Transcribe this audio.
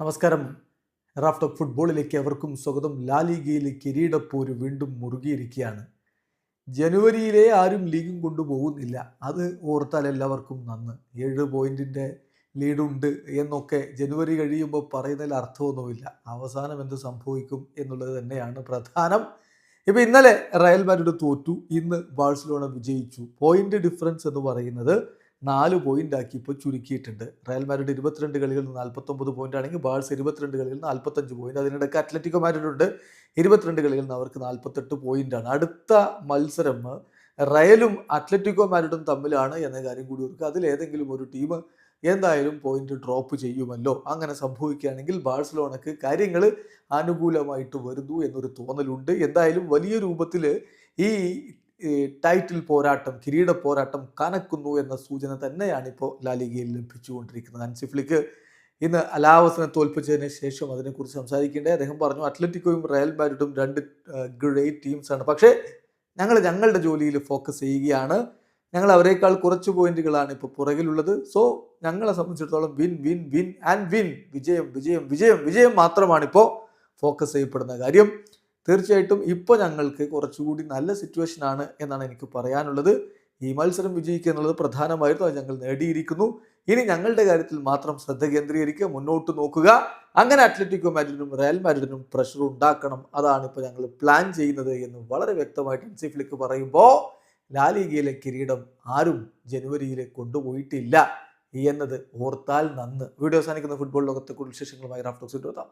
നമസ്കാരം. Raft of ഫുട്ബോളിലേക്ക് അവർക്കും സ്വാഗതം. ലാലിഗയിലെ കിരീടപ്പോര് വീണ്ടും മുറുകിയിരിക്കുകയാണ്. ജനുവരിയിലെ ആരും ലീഗും കൊണ്ടുപോകുന്നില്ല അത് ഓർത്താൽ എല്ലാവർക്കും നന്ന്. ഏഴ് പോയിന്റിന്റെ ലീഡുണ്ട് എന്നൊക്കെ ജനുവരി കഴിയുമ്പോൾ പറയുന്നതിൽ അർത്ഥമൊന്നുമില്ല. അവസാനം എന്ത് സംഭവിക്കും എന്നുള്ളത് തന്നെയാണ് പ്രധാനം. ഇപ്പം ഇന്നലെ റയൽ മാഡ്രിഡ് തോറ്റു. ഇന്ന് ബാഴ്സലോണ വിജയിച്ചു. പോയിന്റ് ഡിഫറൻസ് എന്ന് പറയുന്നത് നാല് പോയിന്റ് ആക്കി ഇപ്പോൾ ചുരുക്കിയിട്ടുണ്ട്. റയൽ മാഡ്രിഡ് ഇരുപത്തിരണ്ട് കളികളിൽ നിന്ന് നാൽപ്പത്തൊമ്പത് പോയിന്റ് ആണെങ്കിൽ ബാഴ്സ് ഇരുപത്തിരണ്ട് കളികളിൽ നിന്ന് നാൽപ്പത്തഞ്ച് പോയിന്റ് അതിനിടയ്ക്ക് അത്ലറ്റിക്കോ മാഡ്രിഡ് ഉണ്ട് ഇരുപത്തിരണ്ട് കളികളിൽ നിന്ന് അവർക്ക് നാൽപ്പത്തെട്ട് പോയിന്റ് ആണ്. അടുത്ത മത്സരം റയലും അത്ലറ്റിക്കോ മാഡ്രിഡും തമ്മിലാണ് എന്ന കാര്യം കൂടി ഓർക്കുക. അതിൽ ഏതെങ്കിലും ഒരു ടീം എന്തായാലും പോയിന്റ് ഡ്രോപ്പ് ചെയ്യുമല്ലോ. അങ്ങനെ സംഭവിക്കുകയാണെങ്കിൽ ബാഴ്സലോണക്ക് കാര്യങ്ങൾ അനുകൂലമായിട്ട് വരുന്നു എന്നൊരു തോന്നലുണ്ട്. എന്തായാലും വലിയ രൂപത്തിൽ ഈ ടൈറ്റിൽ പോരാട്ടം കിരീട പോരാട്ടം കനക്കുന്നു എന്ന സൂചന തന്നെയാണ് ഇപ്പോൾ ലാലിഗയിൽ ലഭിച്ചുകൊണ്ടിരിക്കുന്നത്. അൻസിഫ്ലിക്ക് ഇന്ന് അലാവസിനെ തോൽപ്പിച്ചതിന് ശേഷം അതിനെക്കുറിച്ച് സംസാരിക്കേണ്ടത് അദ്ദേഹം പറഞ്ഞു അത്ലറ്റിക്കോയും റയൽ മാഡ്രിഡും രണ്ട് ഗ്രേറ്റ് ടീംസാണ് പക്ഷേ ഞങ്ങൾ ഞങ്ങളുടെ ജോലിയിൽ ഫോക്കസ് ചെയ്യുകയാണ്. ഞങ്ങൾ അവരെക്കാൾ കുറച്ച് പോയിന്റുകളാണ് ഇപ്പോൾ പുറകിലുള്ളത്. സോ ഞങ്ങളെ സംബന്ധിച്ചിടത്തോളം win win win and win വിജയം വിജയം വിജയം വിജയം മാത്രമാണ് ഇപ്പോൾ ഫോക്കസ് ചെയ്യപ്പെടുന്ന കാര്യം. തീർച്ചയായിട്ടും ഇപ്പോൾ ഞങ്ങൾക്ക് കുറച്ചുകൂടി നല്ല സിറ്റുവേഷൻ ആണ് എന്നാണ് എനിക്ക് പറയാനുള്ളത്. ഈ മത്സരം വിജയിക്കുക എന്നുള്ളത് പ്രധാനമായിരുന്നു അത് ഞങ്ങൾ നേടിയിരിക്കുന്നു. ഇനി ഞങ്ങളുടെ കാര്യത്തിൽ മാത്രം ശ്രദ്ധ കേന്ദ്രീകരിക്കുക മുന്നോട്ട് നോക്കുക. അങ്ങനെ അത്ലറ്റിക്കോ മാഡ്രിഡിനും റയൽ മാഡ്രിഡിനും പ്രഷർ ഉണ്ടാക്കണം. അതാണ് ഇപ്പോൾ ഞങ്ങൾ പ്ലാൻ ചെയ്യുന്നത് എന്ന് വളരെ വ്യക്തമായിട്ട് എൻസിഫ്ലിക്ക് പറയുമ്പോൾ ലാലിഗയിലെ കിരീടം ആരും ജനുവരിയിലെ കൊണ്ടുപോയിട്ടില്ല എന്നത് ഓർത്താൽ നന്ന്. വീഡിയോ അവസാനിക്കുന്ന ഫുട്ബോൾ ലോകത്തെ കൂടുതൽ വിശേഷങ്ങളുമായി റാഫ്റ്റോക്സ് എത്താം